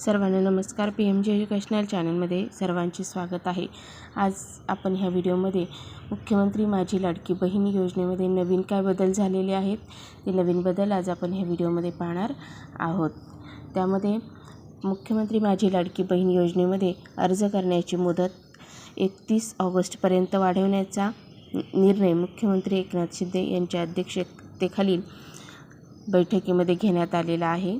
सर्वांना नमस्कार. P M G educational चॅनलमध्ये सर्वांचे स्वागत आहे. आज आपण ह्या व्हिडिओमध्ये मुख्यमंत्री माझी लाडकी बहीण योजनेमध्ये नवीन काय बदल झालेले आहेत? ते नवीन बदल आज आपण ह्या व्हिडिओमध्ये पाहणार आहोत. त्यामध्ये मुख्यमंत्री माझी लाडकी बहीण योजनेमध्ये अर्ज करण्याची मुदत एकतीस ऑगस्टपर्यंत वाढवण्याचा निर्णय मुख्यमंत्री एकनाथ शिंदे यांच्या अध्यक्षतेखालील बैठकीमध्ये घेण्यात आलेला आहे.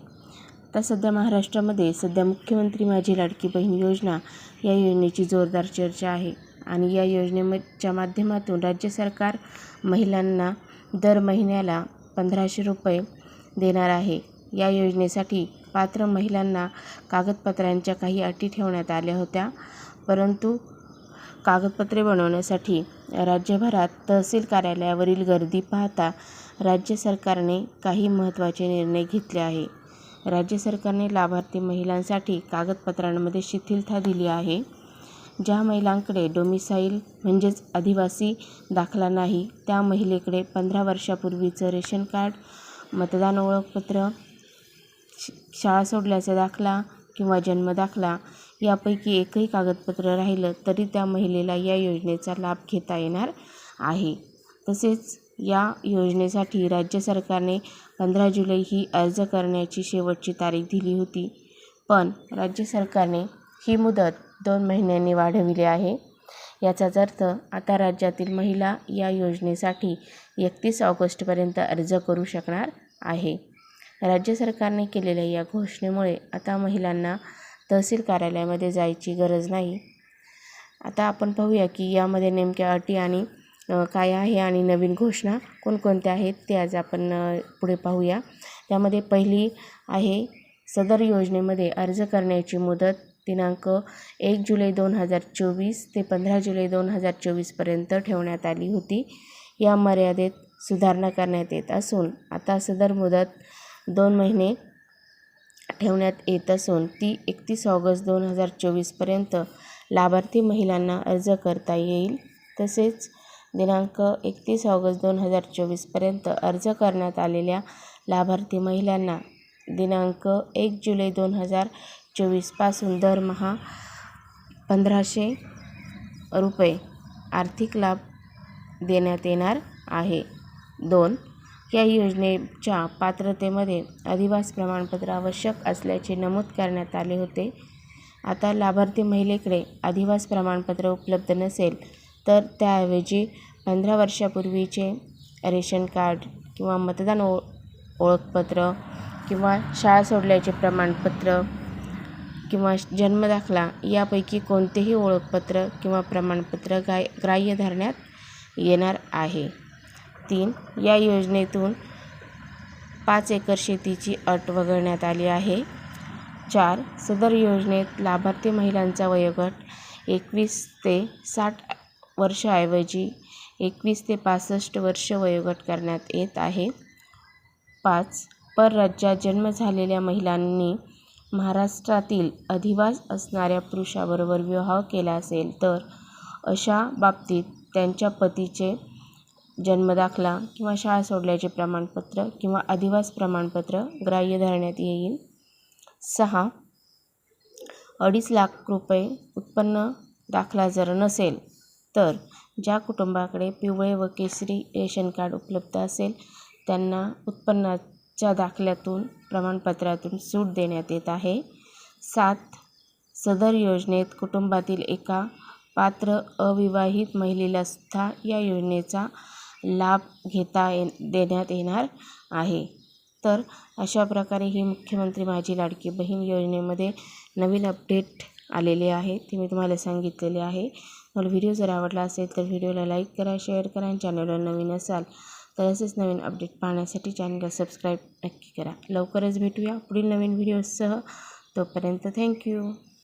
आता सध्या महाराष्ट्रामध्ये सध्या मुख्यमंत्री माझी लाडकी बहीण योजना या योजनेची जोरदार चर्चा आहे. आणि या योजनेच्या माध्यमातून राज्य सरकार महिलांना दर महिन्याला पंधराशे रुपये देणार आहे. या योजनेसाठी पात्र महिलांना कागदपत्रांच्या काही अटी ठेवण्यात आल्या होत्या परंतु कागदपत्रे बनवण्यासाठी राज्यभरात तहसील कार्यालयावरील गर्दी पाहता राज्य सरकारने काही महत्त्वाचे निर्णय घेतले आहे राज्य सरकारने लाभार्थी महिलांसाठी कागदपत्रांमध्ये शिथिलता दिली आहे. ज्या महिलांकडे डोमिसाईल म्हणजेच आदिवासी दाखला नाही त्या महिलेकडे पंधरा वर्षापूर्वीचं रेशन कार्ड मतदान ओळखपत्र शाळा सोडल्याचा दाखला किंवा जन्मदाखला यापैकी एकही कागदपत्र राहिलं तरी त्या महिलेला या योजनेचा लाभ घेता येणार आहे. तसेच या योजनेसाठी राज्य सरकारने पंधरा जुलै ही अर्ज करण्याची शेवटची तारीख दिली होती. पण राज्य सरकारने ही मुदत दोन महिन्यांनी वाढविली आहे. याचाच अर्थ आता राज्यातील महिला या योजनेसाठी एकतीस ऑगस्टपर्यंत अर्ज करू शकणार आहे. राज्य सरकारने केलेल्या या घोषणेमुळे आता महिलांना तहसील कार्यालयामध्ये जायची गरज नाही. आता आपण पाहूया की यामध्ये नेमक्या अटी आणि काय आहे आणि नवीन घोषणा कोणकोणत्या आहेत ते आज आपण पुढे पाहूया. त्यामध्ये पहिली आहे सदर योजनेमध्ये अर्ज करण्याची मुदत दिनांक एक जुलै दोन हजार चोवीस ते पंधरा जुलै दोन हजार चोवीसपर्यंत ठेवण्यात आली होती. या मर्यादेत सुधारणा करण्यात येत असून आता सदर मुदत दोन महिने ठेवण्यात येत असून ती एकतीस ऑगस्ट दोन हजार चोवीसपर्यंत लाभार्थी महिलांना अर्ज करता येईल. तसेच दिनांक एकतीस ऑगस्ट दोन हजार चोवीसपर्यंत अर्ज करण्यात आलेल्या लाभार्थी महिलांना दिनांक एक जुलै दोन हजार चोवीसपासून दरमहा पंधराशे रुपये आर्थिक लाभ देण्यात येणार आहे. दोन या योजनेच्या पात्रतेमध्ये अधिवास प्रमाणपत्र आवश्यक असल्याचे नमूद करण्यात आले होते. आता लाभार्थी महिलेकडे अधिवास प्रमाणपत्र उपलब्ध नसेल तर त्याऐवजी पंधरा वर्षापूर्वीचे रेशन कार्ड किंवा मतदान ओ ओळखपत्र किंवा शाळा सोडल्याचे प्रमाणपत्र किंवा जन्मदाखला यापैकी कोणतेही ओळखपत्र किंवा प्रमाणपत्र गाय ग्राह्य धरण्यात येणार आहे. तीन या योजनेतून पाच एकर शेतीची अट वगळण्यात आली आहे. चार सदर योजनेत लाभार्थी महिलांचा वयोगट एकवीस ते साठ वर्षाऐवजी एकवीस ते पासष्ट वर्ष वयोगट करण्यात येत आहे. पाच. परराज्यात जन्म झालेल्या महिलांनी महाराष्ट्रातील अधिवास असणाऱ्या पुरुषाबरोबर विवाह केला असेल तर अशा बाबतीत त्यांच्या पतीचे जन्मदाखला किंवा शाळा सोडल्याचे प्रमाणपत्र किंवा अधिवास प्रमाणपत्र ग्राह्य धरण्यात येईल. सहा. अडीच लाख रुपये उत्पन्न दाखला जर नसेल तर ज्या कुटुंबाकडे पिवळे व केसरी रेशन कार्ड उपलब्ध असेल त्यांना उत्पन्नाच्या दाखल्यातून प्रमाणपत्रातून सूट देण्यात येत आहे. सात सदर योजनेत कुटुंबातील एका पात्र अविवाहित महिलेला सुद्धा या योजनेचा लाभ घेता ये देण्यात येणार आहे. तर अशा प्रकारे ही मुख्यमंत्री माझी लाडकी बहीण योजनेमध्ये नवीन अपडेट आलेले आहे ते मी तुम्हाला सांगितलेले आहे. मला व्हिडिओ जर आवडला असेल तर व्हिडिओला लाईक करा शेअर करा आणि चॅनलवर नवीन असाल तर असेच नवीन अपडेट पाहण्यासाठी चॅनलला सबस्क्राईब नक्की करा. लवकरच भेटूया पुढील नवीन व्हिडिओसह तोपर्यंत थँक्यू